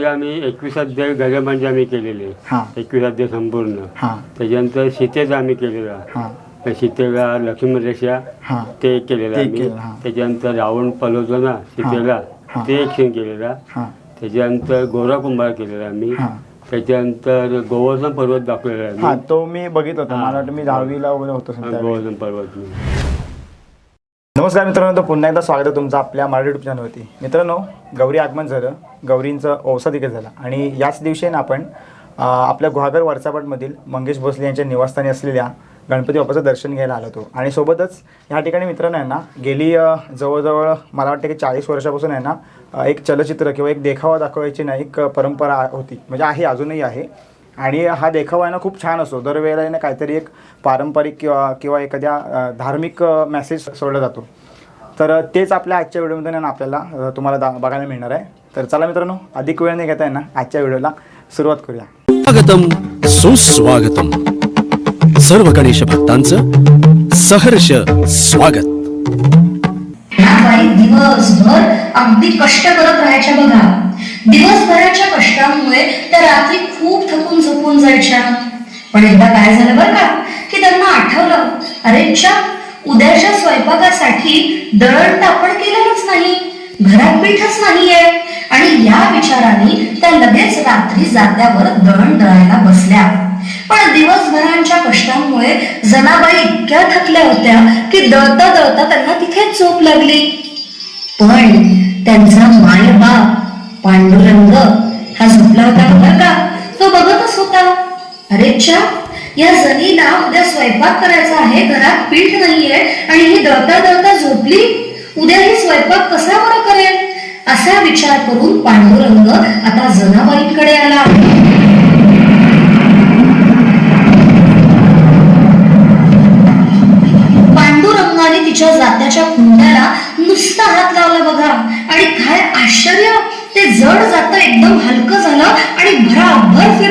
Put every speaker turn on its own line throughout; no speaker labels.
त्यामध्ये आम्ही एकवीस अध्याय गजमांचे आम्ही केलेले.
हां.
एकवीस अध्याय संपूर्ण.
हां.
त्याच्यानंतर सीतेचा आम्ही केलेला.
हां.
सीतेला लक्ष्मण रेषा
हां.
ते केलेलं
ते
आम्ही.
केलं, हां.
त्याच्यानंतर रावण पलवतो ना सीतेला
हां.
ते एक सीन केलेला.
हां.
त्याच्यानंतर गोरा कुंभार केलेला आम्ही.
हां.
त्याच्यानंतर गोवर्धन पर्वत दाखवलेला
हां
आम्ही
तो मी बघित होता. मला वाटतं मी दहावीला वगैरे होतो
गोवर्धन पर्वत
नमस्कार मित्रांनो तर पुन्हा एकदा स्वागत आहे तुमचं आपल्या मराठी युट्यूब चॅनलवरती मित्रांनो गौरी आगमन झालं. गौरींचं औसा देखील झालं. आणि याच दिवशी ना आपण आपल्या गुहागर वरचापटमधील मंगेश भोसले यांच्या निवासस्थानी असलेल्या गणपती बाप्पाचं दर्शन घ्यायला आलो होतो. आणि सोबतच ह्या ठिकाणी मित्रांनो आहे ना गेली जवळजवळ मला वाटतं की चाळीस वर्षापासून आहे ना एक चलचित्र किंवा एक देखावा दाखवायची ना एक परंपरा होती. म्हणजे आहे अजूनही आहे. आणि हा देखावा आहे ना खूप छान असतो. दरवेळेला आहे ना काहीतरी एक पारंपरिक किंवा किंवा एखाद्या धार्मिक मेसेज सोडला जातो. तर तेच आपल्या आजच्या व्हिडिओमध्ये ना आपल्याला तुम्हाला दा बघायला मिळणार आहे. तर चला मित्रांनो अधिक वेळ नाही घेता ना आजच्या व्हिडिओला सुरुवात करूया.
स्वागतम सुस्वागतम. सर्व गणेश भक्तांचं सहर्ष स्वागत.
दिवसभर अगदी कष्ट करत राहायच्या बघा. दिवसभराच्या कष्टामुळे रात्री खूप थकून झोपून जायच्या. पण एकदा काय झालं बरं का की त्यांना आठवलं अरे च्या उद्याच्या स्वयंपाकासाठी दळण तापण केलेलंच नाही घरात पीठच नाहीये. आणि या विचाराने त्या लगेच रात्री जात्यावर दळण दळायला बसल्या. पण दिवसभरांच्या कष्टामुळे जनाबाई इतक्या थकल्या होत्या की दळता दळता त्यांना तिथेच झोप लागली. पण त्यांचा माय बाप पांडुरंग हा झोपला होता बरं का? तो बघतच होता. अरे या जनीला उद्या स्वयंपाक करायचा आहे घरात पीठ नाहीये आणि ही दळता दळता झोपली. उद्या ही स्वयंपाक कसा बरं करेल? असा विचार करून पांडुरंग आता जनाबाईंकडे आला. पांडुरंगाने तिच्या जात्याच्या कुंड्याला नुसता हात लावला बघा. आणि काय आश्चर्य ते जड जात एकदम हलकं.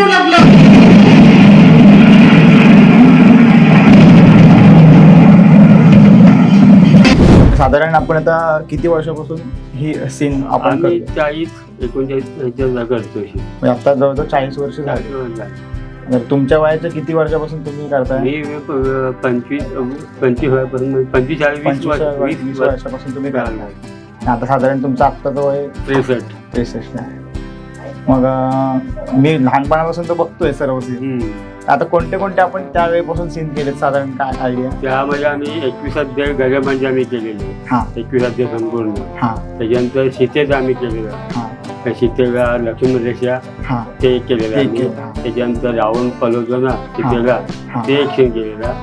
लागलं.
साधारण आपण आता किती वर्षापासून ही सीन आपण
आम्ही
करतो
चाळीस एकोणचाळीस ह्याच्या करतो अशी.
म्हणजे आता जवळजवळ चाळीस वर्ष झाली. तर तुमच्या वयाच्या किती वर्षापासून तुम्ही करताय?
मी पंचवीस पंचवीस वयापासून पंचवीस चाळीस वीस
पंचवीस
वर्ष
वीस
वीस
वर्षापासून तुम्ही करताय. आता साधारण तुमचं आत्ताचं वय
त्रेसष्ट.
त्रेसष्ट आहे. मग मी लहानपणापासून तर बघतोय सर्व सीन. आता कोणते कोणते आपण त्यावेळेपासून सीन केलेत? साधारण काय आयडिया
त्यामध्ये आम्ही एकवीस अध्याय गजमांचे आम्ही केलेले. एकवीस अध्याय संपूर्ण.
हा.
त्याच्यानंतर सीतेचा आम्ही केलेला.
हा.
त्या सीतेला लक्ष्मण रेषा
हा.
ते एक केलेलं. त्याच्यानंतर रावण पलवतो ना सीतेला. ते एक सीन केलेला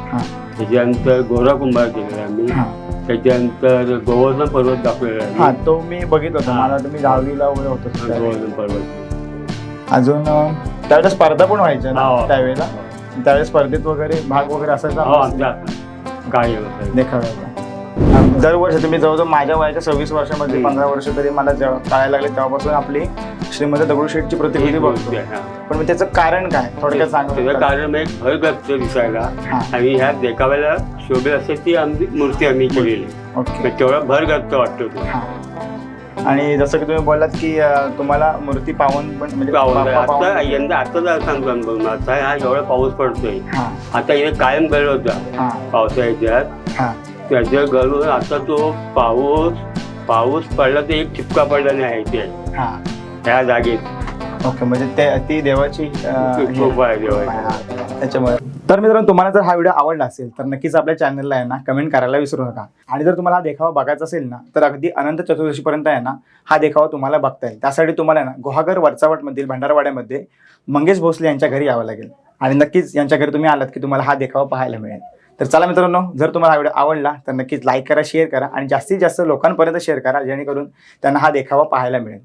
त्याच्यानंतर गोरा कुंभार केलेला आम्ही. त्याच्यानंतर गोवर्धन पर्वत दाखवलेला
हा तो मी बघित होता. मला वाटतं मी दहावीला वगैरे होतो त्यावेळी.
गोवर्धन पर्वत.
अजून अं, त्यावेळेला स्पर्धा पण व्हायच्या ना
हो.
त्यावेळेला? त्यावेळेस स्पर्धेत वगैरे भाग वगैरे असायचा?
हो आमच्या काय
देखाव्याचा दरवर्षी तुम्ही जवळजवळ माझ्या वयाच्या सव्वीस वर्षामध्ये. पंधरा वर्ष तरी मला जेव्हा कळायला लागले तेव्हापासून आपली श्रीमंत दगडूशेठची प्रतिकृती बघतो. पण मग त्याचं कारण काय? थोडक्यात
त्याचं
सांगा.
कारण एक भर गच्च दिसायला.
हा.
आणि ह्या देखाव्याला शोभेल असते ती आमची मूर्ती आम्ही केलेली. मग तेवढा भर गच्च वाटतो
हा. आणि जसं की तुम्ही बोललात की तुम्हाला मूर्ती पावन पण म्हणजे
आता यंदा आता जरा सांगतो अनुभव आता हा एवढा पाऊस पडतोय.
हा.
आता इथे कायम गळ होता.
हा.
पावसाळ्याच्यात
हा.
त्याच्या गळून आता तो पाऊस पाऊस पडला तर एक ठिपका पडला नाही आहे ते.
हा.
ह्या जागेत.
ओके म्हणजे ते ती देवाची अं, हे-
आहे देवाची.
हा, त्याच्यामुळे. तर मित्रांनो तुम्हाला जर हा व्हिडिओ आवडला असेल तर नक्कीच आपल्या चॅनलला आहे ना कमेंट करायला विसरू नका. आणि जर तुम्हाला हा देखावा बघायचा असेल ना तर अगदी अनंत चतुर्दशीपर्यंत आहे ना हा देखावा तुम्हाला बघता येईल. त्यासाठी तुम्हाला आहे ना गुहागर वरचावटमधील भंडारवाड्यामध्ये मंगेश भोसले यांच्या घरी यावं लागेल. आणि नक्कीच यांच्या घरी तुम्ही आलात की तुम्हाला हा देखावा पाहायला मिळेल. तर चला मित्रांनो जर तुम्हाला हा व्हिडिओ आवडला तर नक्कीच लाईक करा शेअर करा आणि जास्तीत जास्त लोकांपर्यंत शेअर करा जेणेकरून त्यांना हा देखावा पाहायला मिळेल.